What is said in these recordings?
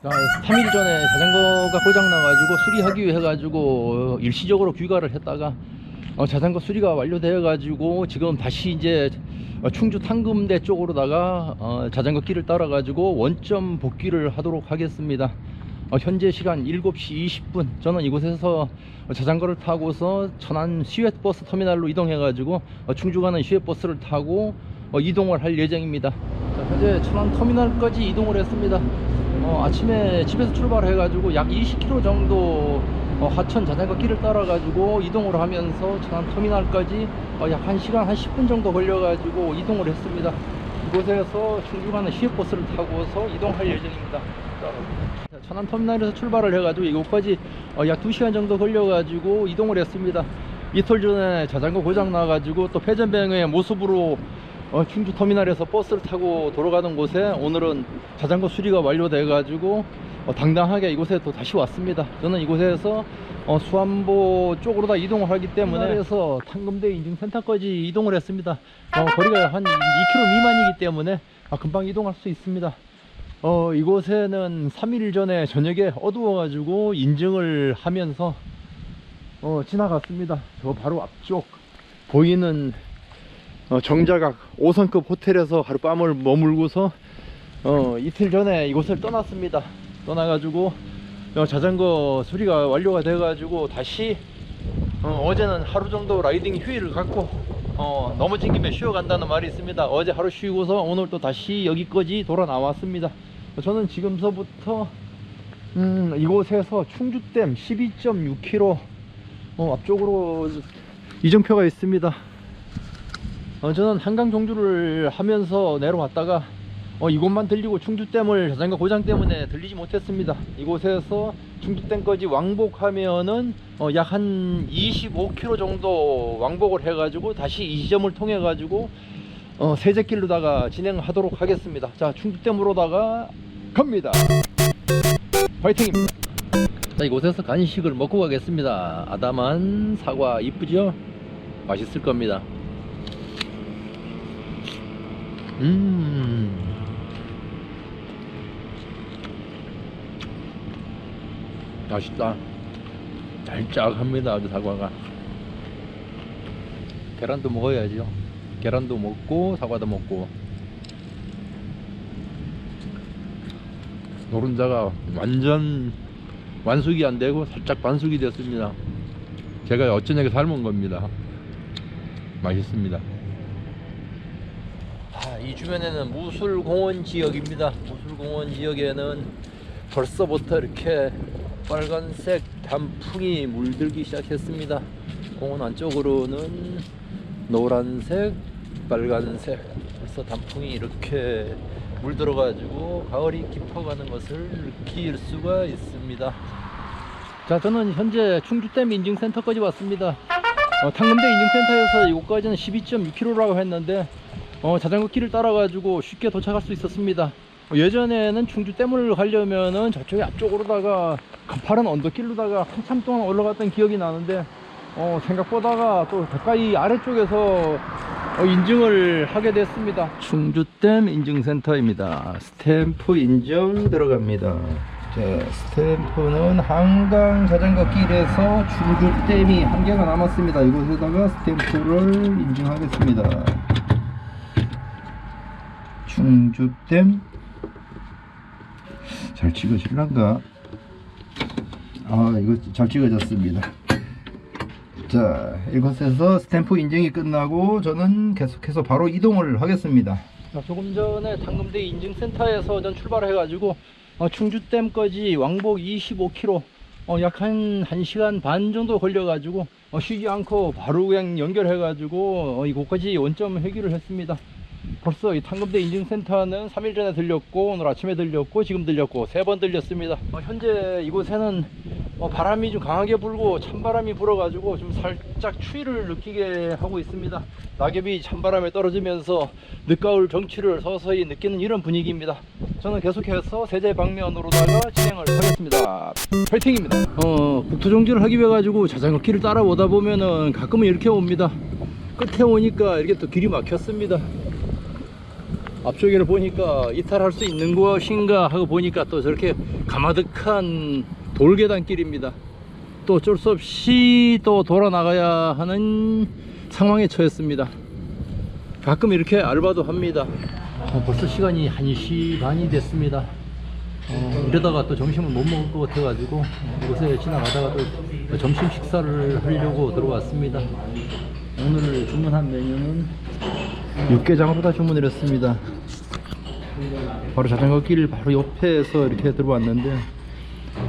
자, 3일 전에 자전거가 고장 나가지고 수리하기 위해 가지고 어, 일시적으로 귀가를 했다가 어, 자전거 수리가 완료되어 가지고 지금 다시 이제 어, 충주 탕금대 쪽으로다가 어, 자전거 길을 따라 가지고 원점 복귀를 하도록 하겠습니다. 어, 현재 시간 7시 20분 저는 이곳에서 어, 자전거를 타고서 천안 시외버스 터미널로 이동해 가지고 어, 충주 가는 시외버스를 타고 어, 이동을 할 예정입니다. 자, 현재 천안 터미널까지 이동을 했습니다. 어, 아침에 집에서 출발해 가지고 약 20km 정도 어, 하천 자전거 길을 따라 가지고 이동을 하면서 천안 터미널까지 어, 약 1시간 한 10분 정도 걸려 가지고 이동을 했습니다. 이곳에서 충주 가는 시외버스를 타고서 이동할 예정입니다. 자, 천안 터미널에서 출발을 해가지고 이곳까지 어, 약 2시간 정도 걸려가지고 이동을 했습니다. 이틀 전에 자전거 고장 나가지고 또 회전병의 모습으로 어, 충주 터미널에서 버스를 타고 돌아가는 곳에 오늘은 자전거 수리가 완료돼 가지고 어, 당당하게 이곳에 또 다시 왔습니다. 저는 이곳에서 어, 수안보 쪽으로 다 이동을 하기 때문에 그래서 탕금대 인증센터까지 이동을 했습니다. 어, 거리가 한 2km 미만이기 때문에 아, 금방 이동할 수 있습니다. 어, 이곳에는 3일 전에 저녁에 어두워 가지고 인증을 하면서 어, 지나갔습니다. 저 바로 앞쪽 보이는 어, 정자각 5성급 호텔에서 하룻밤을 머물고서 어, 이틀 전에 이곳을 떠났습니다. 떠나가지고 어, 자전거 수리가 완료가 돼가지고 다시 어, 제는 하루 정도 라이딩 휴일을 갖고 어, 넘어진 김에 쉬어간다는 말이 있습니다. 어제 하루 쉬고서 오늘 또 다시 여기까지 돌아 나왔습니다. 저는 지금서부터 음, 이곳에서 충주댐 12.6km 어, 앞쪽으로 이정표가 있습니다. 어, 저는 한강 종주를 하면서 내려왔다가 어, 이곳만 들리고 충주댐을 자전거 고장 때문에 들리지 못했습니다. 이곳에서 충주댐까지 왕복하면은 어, 약 한 25km 정도 왕복을 해가지고 다시 이 지점을 통해 가지고 어, 세제길로다가 진행하도록 하겠습니다. 자, 충주댐으로다가 갑니다. 파이팅입니다. 자, 이곳에서 간식을 먹고 가겠습니다. 아담한 사과 이쁘죠? 맛있을 겁니다. 음. 맛있다. 달짝합니다. 그 사과가. 계란도 먹어야죠. 계란도 먹고 사과도 먹고. 노른자가 완전 완숙이 안 되고 살짝 반숙이 됐습니다. 제가 어쩌냐게 삶은 겁니다. 맛있습니다. 아, 이 주변에는 무술공원 지역입니다. 무술공원 지역에는 벌써부터 이렇게 빨간색 단풍이 물들기 시작했습니다. 공원 안쪽으로는 노란색, 빨간색 벌써 단풍이 이렇게 물들어 가지고 가을이 깊어가는 것을 느낄 수가 있습니다. 자, 저는 현재 충주댐 인증센터까지 왔습니다. 어, 탕금대 인증센터에서 이곳까지는 12.6km라고 했는데 어, 자전거 길을 따라 가지고 쉽게 도착할 수 있었습니다. 어, 예전에는 충주 댐을 가려면은 저쪽에 앞쪽으로다가 가파른 언덕길로다가 한참 동안 올라갔던 기억이 나는데 어, 생각보다가 또 가까이 아래쪽에서 어, 인증을 하게 됐습니다. 충주댐 인증센터입니다. 스탬프 인증 들어갑니다. 자, 스탬프는 한강 자전거 길에서 충주댐이 한 개가 남았습니다. 이곳에다가 스탬프를 인증하겠습니다. 충주댐 잘 찍어질란가? 아, 이거 잘 찍어졌습니다. 자, 이곳에서 스탬프 인증이 끝나고 저는 계속해서 바로 이동을 하겠습니다. 조금 전에 당금대 인증센터에서 전 출발해 가지고 어, 충주댐까지 왕복 25km 어, 약한 1시간 반 정도 걸려 가지고 어, 쉬지 않고 바로 그냥 연결해 가지고 어, 이곳까지 원점 회귀를 했습니다. 벌써 이 탕금대 인증센터는 3일 전에 들렸고 오늘 아침에 들렸고 지금 들렸고 세 번 들렸습니다. 어, 현재 이곳에는 어, 바람이 좀 강하게 불고 찬바람이 불어 가지고 좀 살짝 추위를 느끼게 하고 있습니다. 낙엽이 찬바람에 떨어지면서 늦가을 정취를 서서히 느끼는 이런 분위기입니다. 저는 계속해서 세제 방면으로다가 진행을 하겠습니다. 파이팅입니다. 어, 국토정지를 하기 위해 가지고 자전거 길을 따라오다 보면은 가끔은 이렇게 옵니다. 끝에 오니까 이렇게 또 길이 막혔습니다. 앞쪽에를 보니까 이탈할 수 있는 것인가 하고 보니까 또 저렇게 가마득한 돌계단길입니다. 또 어쩔 수 없이 또 돌아 나가야 하는 상황에 처했습니다. 가끔 이렇게 알바도 합니다. 어, 벌써 시간이 1시 반이 됐습니다. 어, 이러다가 또 점심을 못 먹을 것 같아 가지고 어, 이곳에 지나가다가 또 점심 식사를 하려고 들어왔습니다. 오늘 주문한 메뉴는 육개장으로 다 주문을 했습니다. 바로 자전거 길 바로 옆에서 이렇게 들어왔는데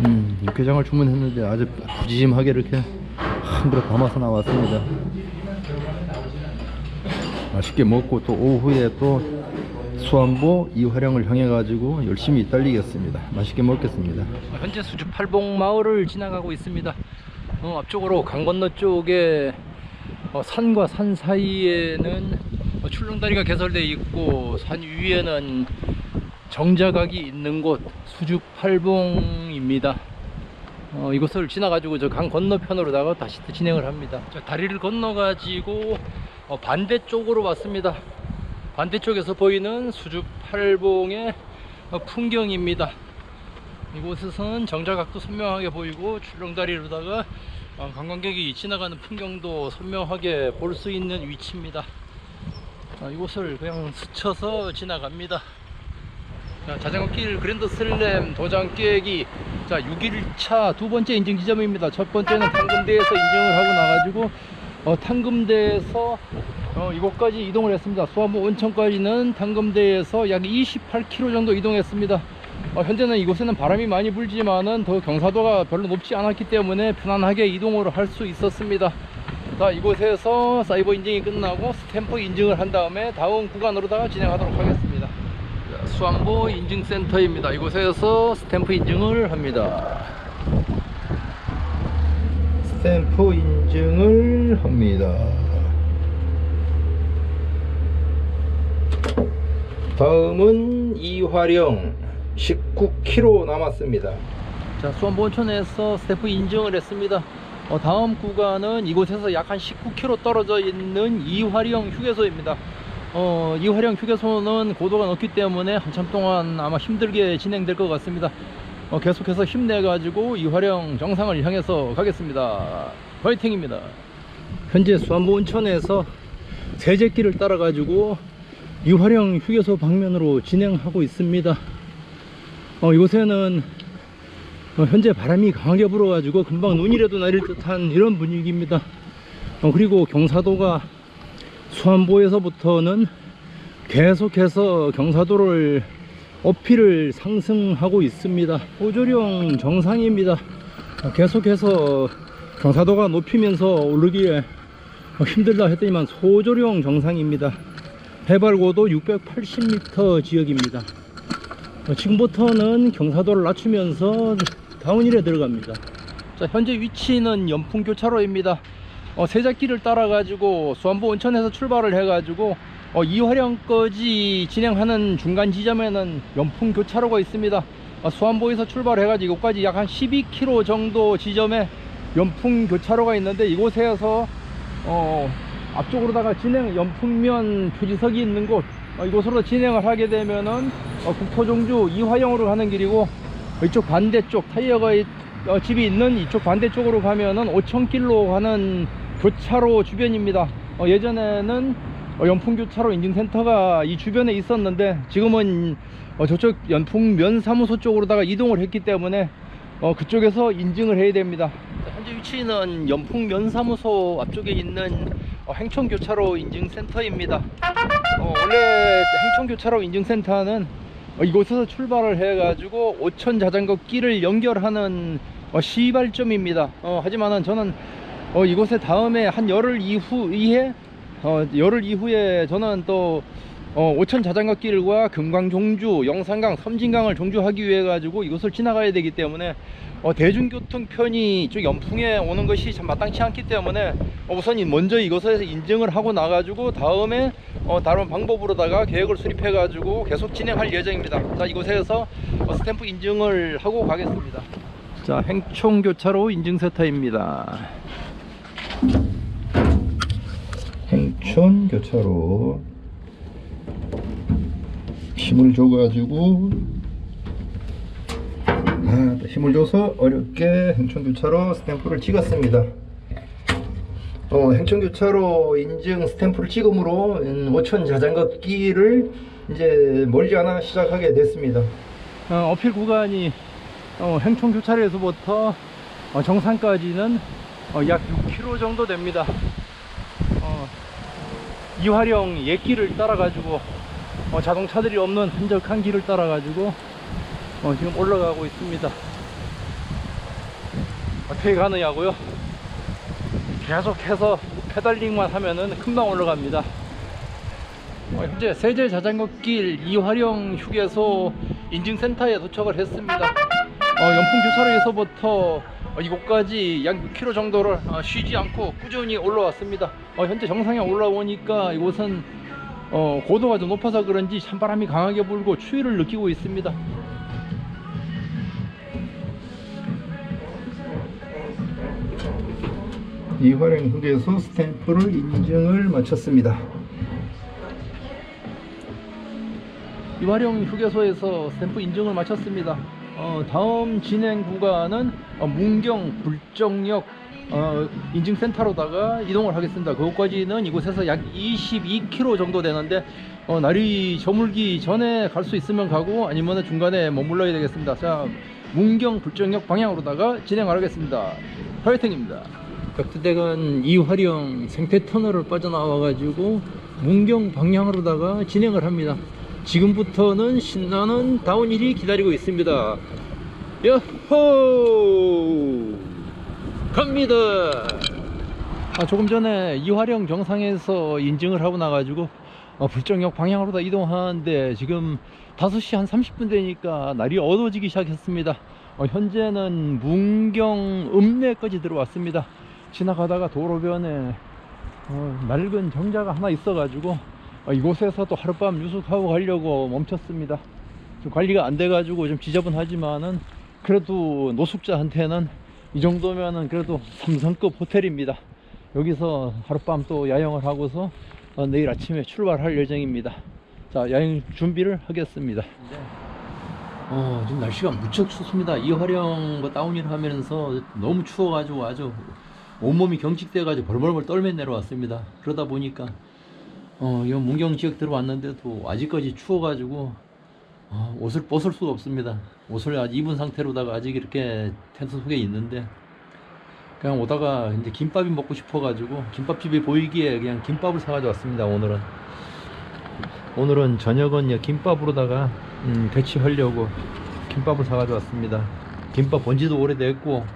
음, 육개장을 주문했는데 아주 푸짐하게 이렇게 한 그릇 담아서 나왔습니다. 맛있게 먹고 또 오후에 또 수안보 이화령을 향해 가지고 열심히 달리겠습니다. 맛있게 먹겠습니다. 현재 수주 팔봉 마을을 지나가고 있습니다. 어, 앞쪽으로 강 건너 쪽에 어, 산과 산 사이에는 어, 출렁다리가 개설되어 있고 산 위에는 정자각이 있는 곳 수주 팔봉입니다. 어, 이곳을 지나가지고 저 강 건너편으로다가 다시 또 진행을 합니다. 저 다리를 건너가지고 어, 반대쪽으로 왔습니다. 반대쪽에서 보이는 수주 팔봉의 어, 풍경입니다. 이곳에서는 정자각도 선명하게 보이고 출렁다리로다가 어, 관광객이 지나가는 풍경도 선명하게 볼 수 있는 위치입니다. 어, 이곳을 그냥 스쳐서 지나갑니다. 자, 자전거길 그랜드 슬램 도장 깨기 자 6일차 두 번째 인증 지점입니다. 첫 번째는 탕금대에서 인증을 하고 나가지고 어, 탕금대에서 어, 이곳까지 이동을 했습니다. 수화모 온천까지는 탕금대에서 약 28km 정도 이동했습니다. 어, 현재는 이곳에는 바람이 많이 불지만은 더 경사도가 별로 높지 않았기 때문에 편안하게 이동을 할 수 있었습니다. 자, 이곳에서 사이버 인증이 끝나고 스탬프 인증을 한 다음에 다음 구간으로다가 진행하도록 하겠습니다. 자, 수안보 인증센터입니다. 이곳에서 스탬프 인증을 합니다. 스탬프 인증을 합니다. 다음은 이화령 19km 남았습니다. 자, 수원보 온천에서 스태프 인증을 했습니다. 어, 다음 구간은 이곳에서 약 한 19km 떨어져 있는 이화령 휴게소입니다. 어, 이화령 휴게소는 고도가 높기 때문에 한참 동안 아마 힘들게 진행될 것 같습니다. 어, 계속해서 힘내가지고 이화령 정상을 향해서 가겠습니다. 화이팅입니다. 현재 수안보 온천에서 세제길을 따라 가지고 이화령 휴게소 방면으로 진행하고 있습니다. 어, 이곳에는 어, 현재 바람이 강하게 불어가지고 금방 눈이라도 내릴 듯한 이런 분위기입니다. 어, 그리고 경사도가 수안보에서부터는 계속해서 경사도를 어필을 상승하고 있습니다. 호조령 정상입니다. 어, 계속해서 경사도가 높이면서 오르기에 어, 힘들다 했더니만 소조령 정상입니다. 해발고도 680m 지역입니다. 어, 지금부터는 경사도를 낮추면서 다운힐에 들어갑니다. 자, 현재 위치는 연풍교차로입니다. 어, 세자길을 따라 가지고 수안보 온천에서 출발을 해 가지고 어, 이화령까지 진행하는 중간 지점에는 연풍교차로가 있습니다. 어, 수안보에서 출발해 가지고 이곳까지 약 한 12km 정도 지점에 연풍교차로가 있는데 이곳에서 어, 앞쪽으로다가 진행 연풍면 표지석이 있는 곳 어, 이곳으로 진행을 하게 되면은 어, 국토종주 이화영으로 가는 길이고 이쪽 반대쪽 타이어가 이- 어, 집이 있는 이쪽 반대쪽으로 가면은 5천길로 가는 교차로 주변입니다. 어, 예전에는 어, 연풍교차로 인증센터가 이 주변에 있었는데 지금은 어, 저쪽 연풍면 사무소 쪽으로다가 이동을 했기 때문에 어, 그쪽에서 인증을 해야 됩니다. 자, 현재 위치는 연풍면 사무소 앞쪽에 있는 어, 행천교차로 인증센터입니다. 어, 원래 행천교차로 인증센터는 어, 이곳에서 출발을 해가지고 오천 자전거 길을 연결하는 어, 시발점입니다. 어, 하지만은 저는 어, 이곳에 다음에 한 열흘 이후 이에 어, 열흘 이후에 저는 또 어, 오천 자전거 길과 금강 종주, 영산강, 섬진강을 종주하기 위해 가지고 이곳을 지나가야 되기 때문에 어, 대중교통 편이 이쪽 연풍에 오는 것이 참 마땅치 않기 때문에 어, 우선 이- 먼저 이곳에서 인증을 하고 나가지고 다음에 어, 다른 방법으로다가 계획을 수립해 가지고 계속 진행할 예정입니다. 자 이곳에서 어, 스탬프 인증을 하고 가겠습니다. 자 행총교차로 인증센터입니다. 행촌 교차로 힘을 줘가지고 아, 또 힘을 줘서 어렵게 행천교차로 스탬프를 찍었습니다. 어, 행천교차로 인증 스탬프를 찍음으로 음, 오천 자전거 끼를 이제 멀지 않아 시작하게 됐습니다. 어, 어필 구간이 어, 행청 교차로에서부터 어, 정상까지는 어, 약 6km 정도 됩니다. 어, 이화령 옛길을 따라 가지고 어, 자동차들이 없는 한적한 길을 따라 가지고 어, 지금 올라가고 있습니다. 어떻게 가느냐고요? 계속해서 페달링만 하면은 금방 올라갑니다. 어, 현재 세제 자전거길 이화령 휴게소 인증센터에 도착을 했습니다. 어, 연풍 교차로에서부터 어, 이곳까지 약 6km 정도를 어, 쉬지 않고 꾸준히 올라왔습니다. 어, 현재 정상에 올라오니까 이곳은 어, 고도가 좀 높아서 그런지 찬바람이 강하게 불고 추위를 느끼고 있습니다. 이화령 휴게소 스탬프를 인증을 마쳤습니다. 이화령 휴게소에서 스탬프 인증을 마쳤습니다. 어, 다음 진행 구간은 어, 문경 불정역 어, 인증센터로다가 이동을 하겠습니다. 그것까지는 이곳에서 약 22km 정도 되는데 어, 날이 저물기 전에 갈 수 있으면 가고 아니면 중간에 머물러야 되겠습니다. 자, 문경 불정역 방향으로다가 진행을 하겠습니다. 화이팅입니다. 각두대간 이화령 생태터널을 빠져나와가지고 문경 방향으로다가 진행을 합니다. 지금부터는 신나는 다운힐이 기다리고 있습니다. 야호! 갑니다! 아, 조금 전에 이화령 정상에서 인증을 하고 나가지고 어, 불정역 방향으로 다 이동하는데 지금 5시 한 30분 되니까 날이 어두워지기 시작했습니다. 어, 현재는 문경 읍내까지 들어왔습니다. 지나가다가 도로변에 어, 낡은 정자가 하나 있어 가지고 어, 이곳에서 또 하룻밤 유숙하고 가려고 멈췄습니다. 좀 관리가 안 돼 가지고 좀 지저분하지만은 그래도 노숙자한테는 이 정도면은 그래도 삼성급 호텔입니다. 여기서 하룻밤 또 야영을 하고서 어, 내일 아침에 출발할 예정입니다. 자, 여행 준비를 하겠습니다. 어, 지금 날씨가 무척 춥습니다. 이화령 뭐 다운힐 하면서 너무 추워가지고 아주 온몸이 경직돼가지고 벌벌벌 떨며 내려왔습니다. 그러다 보니까 어, 이 문경 지역 들어왔는데도 아직까지 추워가지고 어, 옷을 벗을 수가 없습니다. 옷을 아직 입은 상태로다가 아직 이렇게 텐트 속에 있는데 그냥 오다가 이제 김밥이 먹고 싶어가지고 김밥집이 보이기에 그냥 김밥을 사가지고 왔습니다. 오늘은 오늘은 저녁은 이 김밥으로다가 음, 대치하려고 김밥을 사가지고 왔습니다. 김밥 본지도 오래됐고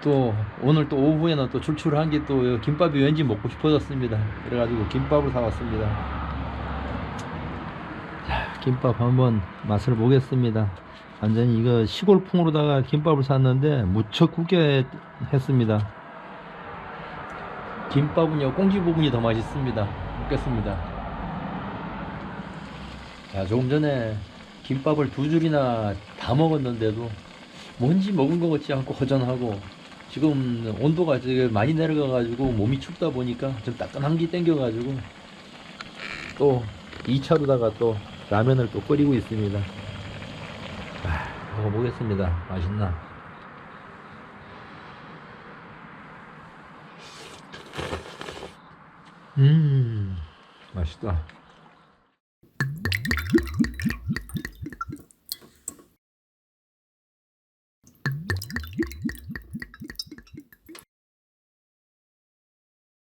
또 오늘 또 오후에는 또 출출한 게 또 김밥이 왠지 먹고 싶어졌습니다. 그래가지고 김밥을 사왔습니다. 자, 김밥 한번 맛을 보겠습니다. 완전히 이거 시골풍으로다가 김밥을 샀는데 무척 굵게 했습니다. 김밥은요 꽁지 부분이 더 맛있습니다. 먹겠습니다. 자, 조금 전에 김밥을 두 줄이나 다 먹었는데도 뭔지 먹은 것 같지 않고 허전하고 지금 온도가 지금 많이 내려가 가지고 몸이 춥다 보니까 좀 따끈한 게 땡겨 가지고 또 2차로다가 또 라면을 또 끓이고 있습니다. 아, 먹어보겠습니다. 맛있나? 음, 맛있다.